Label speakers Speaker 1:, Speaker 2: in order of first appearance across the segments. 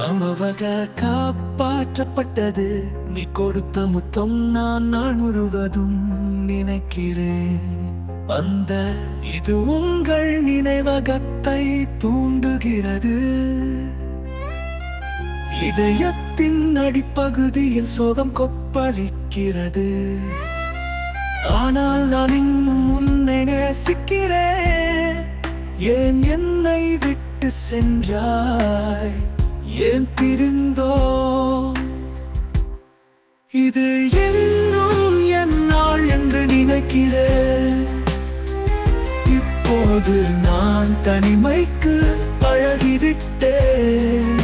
Speaker 1: அமவக காப்பாற்றப்பட்டது. நீ கொடுத்த முத்தம் நான் நான் முழுவதும் நினைக்கிறேன். அந்த இது உங்கள் நினைவகத்தை தூண்டுகிறது. இதயத்தின் அடிப்பகுதியில் சோகம் கொப்பளிக்கிறது. ஆனால் நான் இன்னும் உன்னை நேசிக்கிறேன். ஏன் என்னை விட்டு சென்றாய்? ஏன் பிரிந்தோ இது இன்னும் என் நாள் என்று நினைக்கிறேன். இப்போது நான் தனிமைக்கு பழகிவிட்டேன்.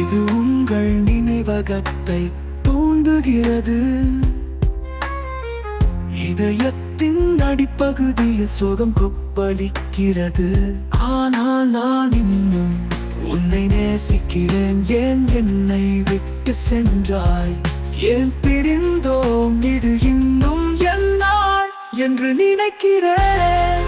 Speaker 1: இது உங்கள் நினைவகத்தை தூண்டுகிறது. இதயத்தின் அடிப்பகுதியில் சுகம் கொப்பளிக்கிறது. ஆனால் நான் இன்னும் உன்னை நேசிக்கிறேன். ஏன் என்னை விட்டு சென்றாய்? ஏன் பிரிந்தோம்? இது இன்னும் என்னால் என்று நினைக்கிறேன்.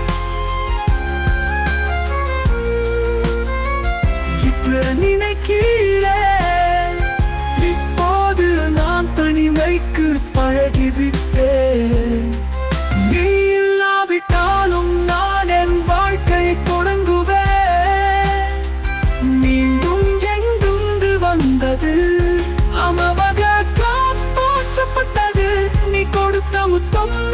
Speaker 1: don't